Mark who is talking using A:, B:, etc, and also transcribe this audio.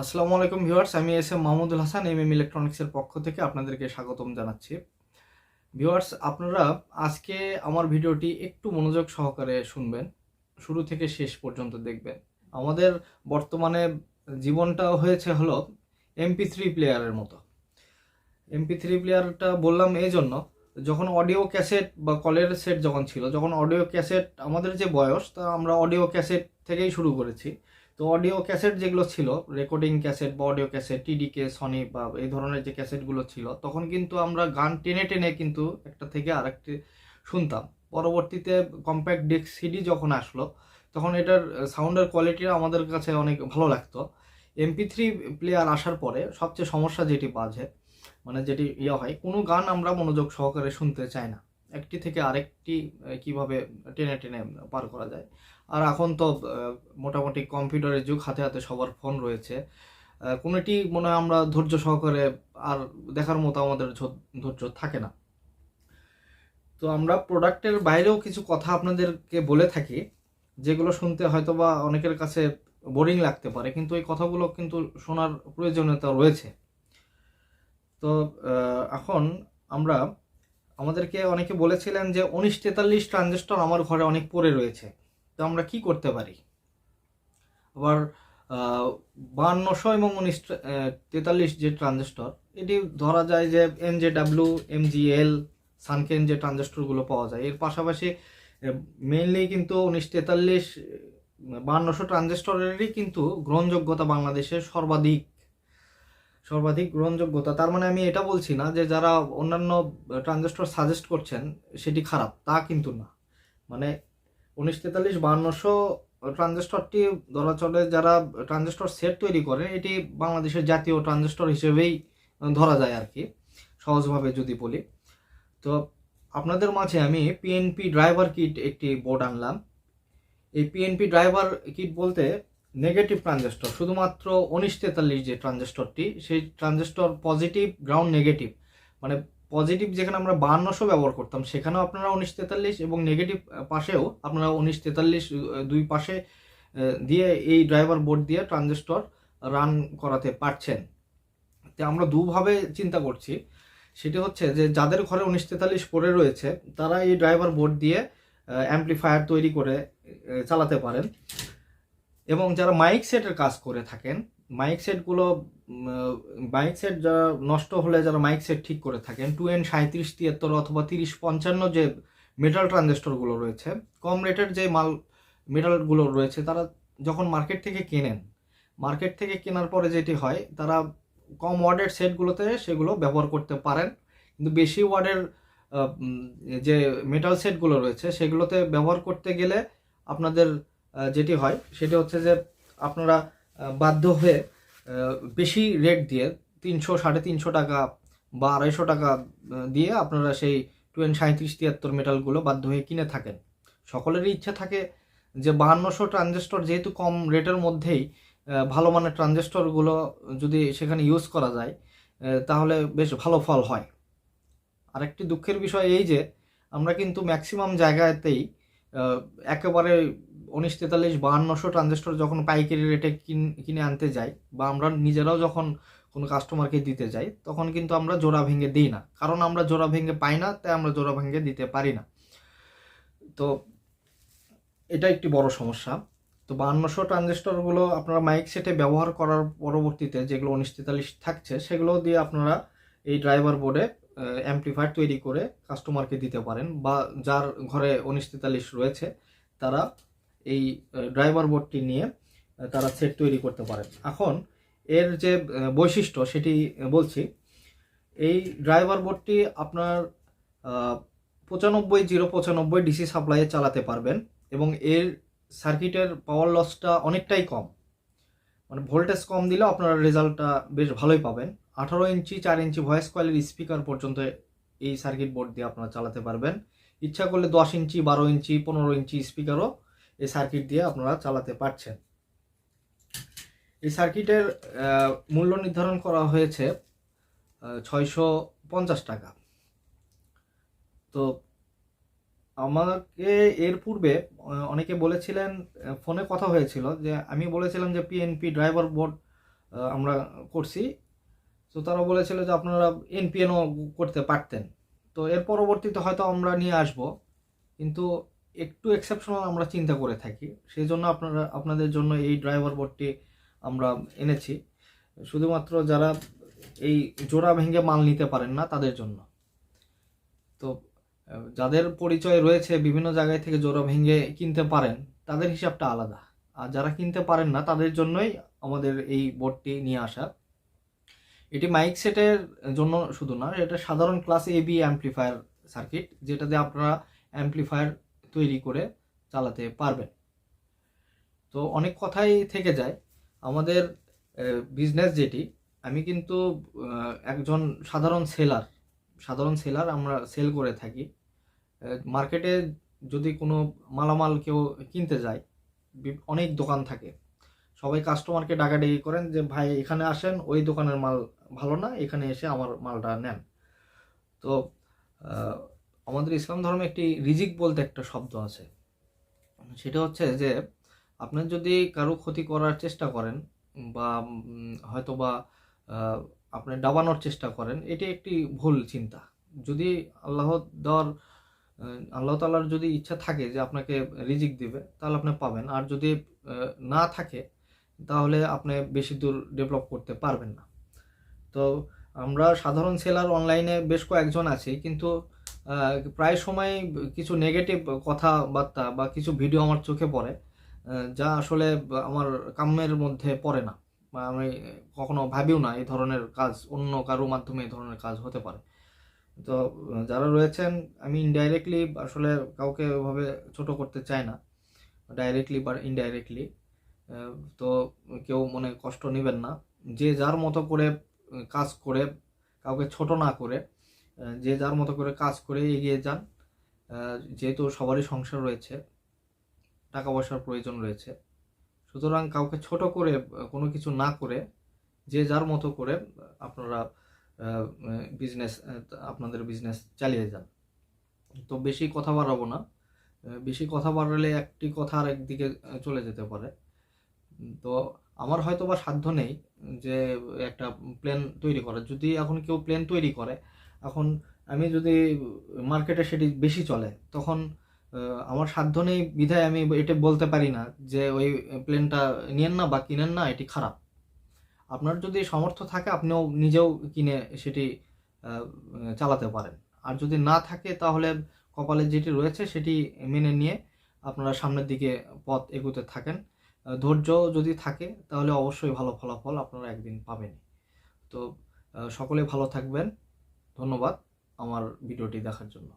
A: আসসালামু আলাইকুম ভিউয়ার্স, আমি S M Mahmudul Hasan, M M ইলেকট্রনিক্সের পক্ষ থেকে আপনাদেরকে স্বাগতম জানাচ্ছি। ভিউয়ার্স, আপনারা আজকে আমার ভিডিওটি একটু মনোযোগ সহকারে শুনবেন, শুরু থেকে শেষ পর্যন্ত দেখবেন। আমাদের বর্তমানে জীবনটা হয়েছে হলো এমপি থ্রি প্লেয়ারের মতো। এমপি থ্রি প্লেয়ারটা বললাম এই জন্য, যখন অডিও ক্যাসেট বা কলের সেট যখন ছিল, যখন অডিও ক্যাসেট আমাদের যে বয়স, তা আমরা অডিও ক্যাসেট থেকেই শুরু করেছি। তো অডিও ক্যাসেট যেগুলো ছিল, রেকর্ডিং ক্যাসেট বা অডিও ক্যাসেট টিডিকে সনি বা এই ধরনের যে ক্যাসেটগুলো ছিল, তখন কিন্তু আমরা গান টেনে টেনে কিন্তু একটা থেকে আরেকটি শুনতাম। পরবর্তীতে কম্প্যাক্ট ডিস্ক সিডি যখন আসলো, তখন এটার সাউন্ডের কোয়ালিটি আমাদের কাছে অনেক ভালো লাগতো। এমপি থ্রি প্লেয়ার আসার পরে সবচেয়ে সমস্যা যেটি বাজে মানে যেটি ইয়ে হয়, কোনো গান আমরা মনোযোগ সহকারে শুনতে চাই না। একটি থেকে আরেকটি কীভাবে টেনে টেনে পার করা যায়। আর এখন তো মোটামুটি কম্পিউটারের যুগ, হাতে হাতে সবার ফোন রয়েছে। কোনোটি মনে হয় আমরা ধৈর্য সহকারে আর দেখার মতো আমাদের ধৈর্য থাকে না। তো আমরা প্রোডাক্টের বাইরেও কিছু কথা আপনাদেরকে বলে থাকি, যেগুলো শুনতে হয়তো বা অনেকের কাছে বোরিং লাগতে পারে, কিন্তু এই কথাগুলো কিন্তু শোনার প্রয়োজনীয়তা রয়েছে। তো এখন আমরা, আমাদেরকে অনেকে বলেছিলেন যে উনিশ তেতাল্লিশ ট্রানজিস্টর আমার ঘরে অনেক পড়ে রয়েছে। তো আমরা কি করতে পারি? আবার বান্নশো এবং উনিশ তেতাল্লিশ যে ট্রানজিস্টর এটি ধরা যায় যে N J W M G L Sanken যে ট্রানজিস্টরগুলো পাওয়া যায়। এর পাশাপাশি মেইনলি কিন্তু উনিশ, তেতাল্লিশ বান্নশো ট্রানজিস্টরেরই কিন্তু গ্রহণযোগ্যতা বাংলাদেশের সর্বাধিক সর্বাধিক গ্রহণযোগ্যতা। তার মানে আমি এটা বলছি না যে যারা অন্যান্য ট্রানজিস্টর সাজেস্ট করছেন, সেটি খারাপ। তা কিন্তু না। মানে উনিশ তেতাল্লিশ বান্নশো ট্রানজিস্টরটি ধরা চলে যারা ট্রানজিস্টর সেট তৈরি করে, এটি বাংলাদেশের জাতীয় ট্রানজিস্টর হিসেবেই ধরা যায় আর কি সহজভাবে যদি বলি। তো আপনাদের মাঝে আমি পিএনপি ড্রাইভার কিট একটি বোর্ড আনলাম। এই পিএনপি ড্রাইভার কিট বলতে নেগেটিভ ট্রানজিস্টর, শুধুমাত্র উনিশ তেতাল্লিশ যে ট্রানজিস্টরটি, সেই ট্রানজিস্টর পজিটিভ গ্রাউন্ড নেগেটিভ মানে পজিটিভ যেখানে আমরা বাহান্নশো ব্যবহার করতাম, সেখানেও আপনারা উনিশ তেতাল্লিশ এবং নেগেটিভ পাশেও আপনারা উনিশ তেতাল্লিশ দুই পাশে দিয়ে এই ড্রাইভার বোর্ড দিয়ে ট্রানজিস্টর রান করাতে পারছেন। তো আমরা দুভাবে চিন্তা করছি। সেটি হচ্ছে যে, যাদের ঘরে উনিশ তেতাল্লিশ পড়ে রয়েছে, তারা এই ড্রাইভার বোর্ড দিয়ে অ্যাম্পলিফায়ার তৈরি করে চালাতে পারেন। এবং যারা মাইক সেটের কাজ করে থাকেন মাইক সেটগুলো মাইক সেট যারা নষ্ট হলে যারা মাইক সেট ঠিক করে থাকেন টু এন সাঁত্রিশ তিয়াত্তর অথবা তিরিশ, পঞ্চান্ন যে মেটাল ট্রানজিস্টরগুলো রয়েছে, কম রেটের যে মাল মেটালগুলো রয়েছে, তারা যখন মার্কেট থেকে কেনেন মার্কেট থেকে কেনার পরে যেটি হয়, তারা কম ওয়ার্ডের সেটগুলোতে সেগুলো ব্যবহার করতে পারেন, কিন্তু বেশি ওয়ার্ডের যে মেটাল সেটগুলো রয়েছে, সেগুলোতে ব্যবহার করতে গেলে আপনাদের যেটি হয়, সেটি হচ্ছে যে আপনারা বাধ্য হয়ে বেশি রেট দিয়ে তিনশো, সাড়ে তিনশো টাকা বা আড়াইশো টাকা দিয়ে আপনারা সেই টুয়েন সাঁত্রিশ তিয়াত্তর মেটালগুলো বাধ্য হয়ে কিনে থাকেন। সকলেরই ইচ্ছা থাকে যে বাহান্নশো ট্রানজেস্টর যেহেতু কম রেটের মধ্যেই ভালো মানের ট্রানজিস্টরগুলো যদি সেখানে ইউজ করা যায় তাহলে বেশ ভালো ফল হয়। আরেকটি দুঃখের বিষয় এই যে, আমরা কিন্তু ম্যাক্সিমাম জায়গাতেই একেবারে উনিশ তেতাল্লিশ বাহান্নশো ট্রানজিস্টর যখন পাইকারি রেটে কিনে আনতে যাই বা আমরা নিজেরাও যখন কোনো কাস্টমারকে দিতে যাই, তখন কিন্তু আমরা জোড়া ভেঙে দিই না। কারণ আমরা জোড়া ভেঙে পাই না, তাই আমরা জোড়া ভেঙে দিতে পারি না। তো এটা একটি বড় সমস্যা। তো বাহান্নশো ট্রানজিস্টরগুলো আপনারা মাইক সেটে ব্যবহার করার পরবর্তীতে যেগুলো উনিশ তেতাল্লিশ থাকছে, সেগুলো দিয়ে আপনারা এই ড্রাইভার বোর্ডে অ্যাম্পলিফায়ার তৈরি করে কাস্টমারকে দিতে পারেন বা যার ঘরে উনিশ তেতাল্লিশ রয়েছে, তারা এই ড্রাইভার বোর্ডটি নিয়ে তারা সেট তৈরি করতে পারেন এখন এর যে বৈশিষ্ট্য সেটি বলছি। এই ড্রাইভার বোর্ডটি আপনার পঁচানব্বই, জিরো পঁচানব্বই ডিসি সাপ্লাইয়ে চালাতে পারবেন এবং এর সার্কিটের পাওয়ার লসটা অনেকটাই কম। মানে ভোল্টেজ কম দিলেও আপনারা রেজাল্টটা বেশ ভালোই পাবেন। আঠারো ইঞ্চি, চার ইঞ্চি ভয়েস কয়েলের স্পিকার পর্যন্ত এই সার্কিট বোর্ড দিয়ে আপনারা চালাতে পারবেন। ইচ্ছা করলে দশ ইঞ্চি, বারো ইঞ্চি, পনেরো ইঞ্চি স্পিকারও এই সার্কিট দিয়ে আপনারা চালাতে পারছেন। এই সার্কিটের মূল্য নির্ধারণ করা হয়েছে ছয়শো পঞ্চাশ টাকা। তো আমাকে এর পূর্বে অনেকে বলেছিলেন ফোনে কথা হয়েছিল যে, আমি বলেছিলাম যে পিএনপি ড্রাইভার বোর্ড আমরা করছি। তো তারা বলেছিল যে আপনারা এনপিএনও করতে পারতেন। তো এর পরবর্তীতে হয়তো আমরা নিয়ে আসব। কিন্তু একটু এক্সেপশনাল আমরা চিন্তা করে থাকি। সেই জন্য আপনারা, আপনাদের জন্য এই ড্রাইভার বোর্ডটি আমরা এনেছি। শুধুমাত্র যারা এই জোড়া ভেঙে মাল নিতে পারেন না, তাদের জন্য। তো, যাদের পরিচয় রয়েছে, বিভিন্ন জায়গায় থেকে জোড়া ভেঙে কিনতে পারেন, তাদের হিসাবটা আলাদা। আর যারা কিনতে পারেন না, তাদের জন্যই আমাদের এই বোর্ডটি নিয়ে আসা। এটি মাইক সেটের জন্য শুধু না, এটা সাধারণ class A B amplifier circuit যেটাতে আপনারা অ্যাম্পলিফায়ার তৈরি করে চালাতে পারবেন। তো অনেক কথাই থেকে যায়। আমাদের বিজনেস যেটি, আমি কিন্তু একজন সাধারণ সেলার সাধারণ সেলার আমরা সেল করে থাকি। মার্কেটে যদি কোনো মালামাল কেউ কিনতে যায় অনেক দোকান থাকে। সবাই কাস্টমারকে ডাকাডাকি করেন যে, ভাই, এখানে আসেন, ওই দোকানের মাল ভালো না, এখানে এসে আমার মালটা নেন। তো আমাদের ইসলাম ধর্মে একটি রিজিক বলতে একটা শব্দ আছে। সেটা হচ্ছে যে আপনি যদি কারও ক্ষতি করার চেষ্টা করেন বা হয়তো বা আপনি ডাবানোর চেষ্টা করেন এটি একটি ভুল চিন্তা। যদি আল্লাহ আহ, আল্লাহ তালার যদি ইচ্ছা থাকে যে আপনাকে রিজিক দিবে তাহলে আপনি পাবেন। আর যদি না থাকে তাহলে আপনি বেশি দূর ডেভেলপ করতে পারবেন না। তো আমরা সাধারণ সেলার অনলাইনে বেশ কয়েকজন আছি কিন্তু প্রায় সময় কিছু নেগেটিভ কথাবার্তা বা কিছু ভিডিও আমার চোখে পড়ে যা আসলে আমার কাম্যের মধ্যে পড়ে না বা আমি কখনো ভাবিও না এই ধরনের কাজ, অন্য কারও মাধ্যমে এই ধরনের কাজ হতে পারে। তো, যারা রয়েছেন, আমি ইনডাইরেক্টলি আসলে কাউকে ওভাবে ছোট করতে চাই না ডাইরেক্টলি বা ইনডাইরেক্টলি তো কেউ মনে কষ্ট নেবেন না। যে যার মতো করে কাজ করে, কাউকে ছোট না করে যে যার মতো করে কাজ করে এগিয়ে যান যেহেতু সবারই সংসার রয়েছে, টাকা পয়সার প্রয়োজন রয়েছে, সুতরাং কাউকে ছোট করে কোনো কিছু না করে, যে যার মতো করে আপনারা বিজনেস আপনাদের বিজনেস চালিয়ে যান। তো বেশি কথা বাড়াবো না বেশি কথা বাড়ালে একটি কথা আর একদিকে চলে যেতে পারে। তো আমার হয়তো বা সাধ্য নেই যে একটা প্লেন তৈরি করার। যদি এখন কেউ প্লেন তৈরি করে এখন আমি যদি মার্কেটে সেটি বেশি চলে, তখন আমার সাধ্য নেই বিধায় আমি এটা বলতে পারি না যে ওই প্লেনটা নিয়েন না বা কিনেন না, এটি খারাপ। আপনার যদি সামর্থ্য থাকে, আপনিও নিজেও কিনে সেটি চালাতে পারেন। আর যদি না থাকে, তাহলে কপালে যেটি রয়েছে, সেটি মেনে নিয়ে আপনারা সামনের দিকে পথ এগোতে থাকেন। ধৈর্য যদি থাকে, তাহলে অবশ্যই ভালো ফলাফল আপনারা একদিন পাবেন তো সকলে ভালো থাকবেন। ধন্যবাদ আমার ভিডিওটি দেখার জন্য।